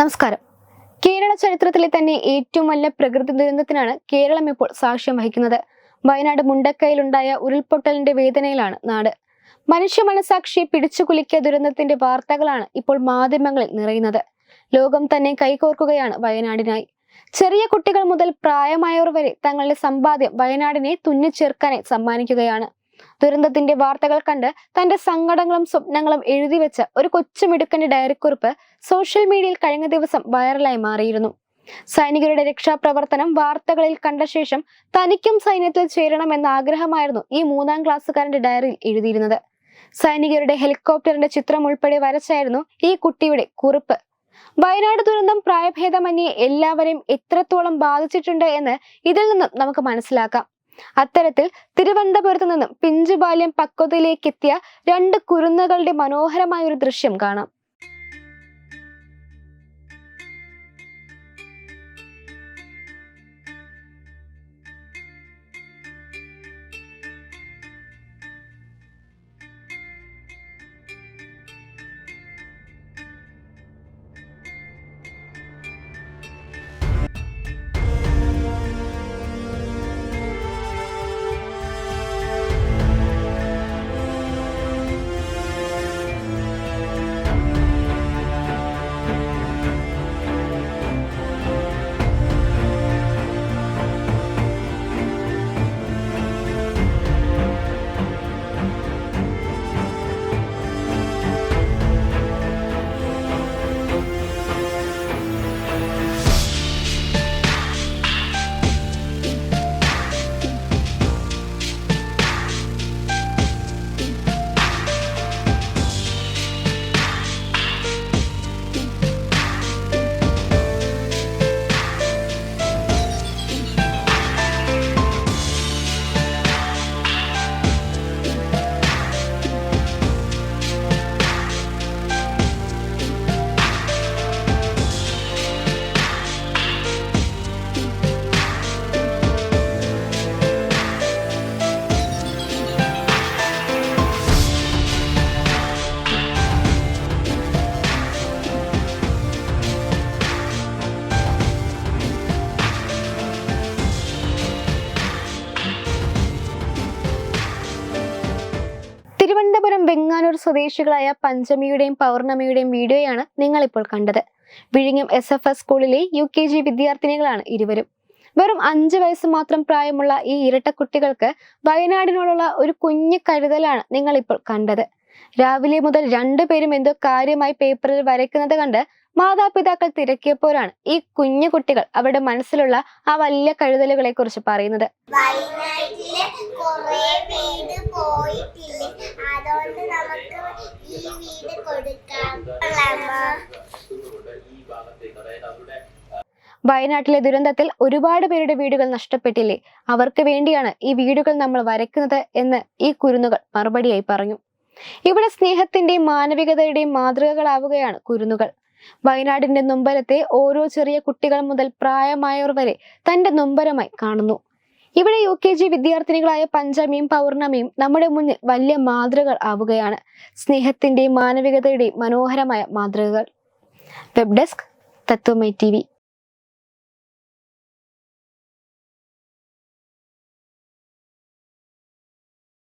നമസ്കാരം. കേരള ചരിത്രത്തിലെ തന്നെ ഏറ്റവും വലിയ പ്രകൃതി ദുരന്തത്തിനാണ് കേരളം ഇപ്പോൾ സാക്ഷ്യം വഹിക്കുന്നത്. വയനാട് മുണ്ടക്കയിലുണ്ടായ ഉരുൾപൊട്ടലിന്റെ വേദനയിലാണ് നാട്. മനുഷ്യ മനസാക്ഷിയെ പിടിച്ചുകുലുക്കിയ ദുരന്തത്തിന്റെ വാർത്തകളാണ് ഇപ്പോൾ മാധ്യമങ്ങളിൽ നിറയുന്നത്. ലോകം തന്നെ കൈകോർക്കുകയാണ് വയനാടിനായി. ചെറിയ കുട്ടികൾ മുതൽ പ്രായമായവർ വരെ തങ്ങളുടെ സമ്പാദ്യം വയനാടിനെ തുന്നിച്ചേർക്കാനായി സമ്മാനിക്കുകയാണ്. ദുരന്തത്തിന്റെ വാർത്തകൾ കണ്ട് തന്റെ സങ്കടങ്ങളും സ്വപ്നങ്ങളും എഴുതി വെച്ച ഒരു കൊച്ചുമിടുക്കന്റെ ഡയറിക്കുറിപ്പ് സോഷ്യൽ മീഡിയയിൽ കഴിഞ്ഞ ദിവസം വൈറലായി മാറിയിരുന്നു. സൈനികരുടെ രക്ഷാപ്രവർത്തനം വാർത്തകളിൽ കണ്ട ശേഷം തനിക്കും സൈന്യത്തിൽ ചേരണമെന്ന ആഗ്രഹമായിരുന്നു ഈ മൂന്നാം ക്ലാസ്സുകാരന്റെ ഡയറിയിൽ എഴുതിയിരുന്നത്. സൈനികരുടെ ഹെലികോപ്റ്ററിന്റെ ചിത്രം ഉൾപ്പെടെ വരച്ചായിരുന്നു ഈ കുട്ടിയുടെ കുറിപ്പ്. വയനാട് ദുരന്തം പ്രായഭേദമന്യേ എല്ലാവരെയും എത്രത്തോളം ബാധിച്ചിട്ടുണ്ട് എന്ന് ഇതിൽ നിന്നും നമുക്ക് മനസ്സിലാക്കാം. അത്തരത്തിൽ തിരുവനന്തപുരത്ത് നിന്നും പിഞ്ചു ബാല്യം പക്വതയിലേക്ക് എത്തിയ രണ്ട് കുരുന്നുകളുടെ മനോഹരമായ ഒരു ദൃശ്യം കാണാം. തിരുവനന്തപുരം സ്വദേശികളായ പഞ്ചമിയുടെയും പൗർണമിയുടെയും വീഡിയോയാണ് നിങ്ങൾ ഇപ്പോൾ കണ്ടത്. വിഴിഞ്ഞം എസ് എഫ് എസ് സ്കൂളിലെ യു കെ ജി വിദ്യാർത്ഥിനികളാണ് ഇരുവരും. വെറും അഞ്ചു വയസ്സ് മാത്രം പ്രായമുള്ള ഈ ഇരട്ടക്കുട്ടികൾക്ക് വയനാടിനോടുള്ള ഒരു കുഞ്ഞു കരുതലാണ് നിങ്ങൾ ഇപ്പോൾ കണ്ടത്. രാവിലെ മുതൽ രണ്ടുപേരും എന്തോ കാര്യമായി പേപ്പറിൽ വരയ്ക്കുന്നത് കണ്ട് മാതാപിതാക്കൾ തിരക്കിയപ്പോഴാണ് ഈ കുഞ്ഞു കുട്ടികൾ അവരുടെ മനസ്സിലുള്ള ആ വലിയ കഴുതലുകളെ കുറിച്ച് പറയുന്നത് അതുകൊണ്ട് ഈ വീട്. വയനാട്ടിലെ ദുരന്തത്തിൽ ഒരുപാട് പേരുടെ വീടുകൾ നഷ്ടപ്പെട്ടില്ലേ? അവർക്ക് വേണ്ടിയാണ് ഈ വീടുകൾ നമ്മൾ വരയ്ക്കുന്നത് എന്ന് ഈ കുരുന്നുകൾ മറുപടിയായി പറഞ്ഞു. ഇവിടെ സ്നേഹത്തിന്റെയും മാനവികതയുടെയും മാതൃകകളാവുകയാണ് കുരുന്നുകൾ. വയനാടിന്റെ നൊമ്പരത്തെ ഓരോ ചെറിയ കുട്ടികൾ മുതൽ പ്രായമായവർ വരെ തന്റെ നൊമ്പരമായി കാണുന്നു. ഇവിടെ യു കെ ജി വിദ്യാർത്ഥിനികളായ പഞ്ചമിയും പൗർണമിയും നമ്മുടെ മുന്നിൽ വലിയ മാതൃകൾ ആവുകയാണ്. സ്നേഹത്തിന്റെയും മാനവികതയുടെയും മനോഹരമായ മാതൃകകൾ. വെബ് ഡെസ്ക് തത്വമൈ ടി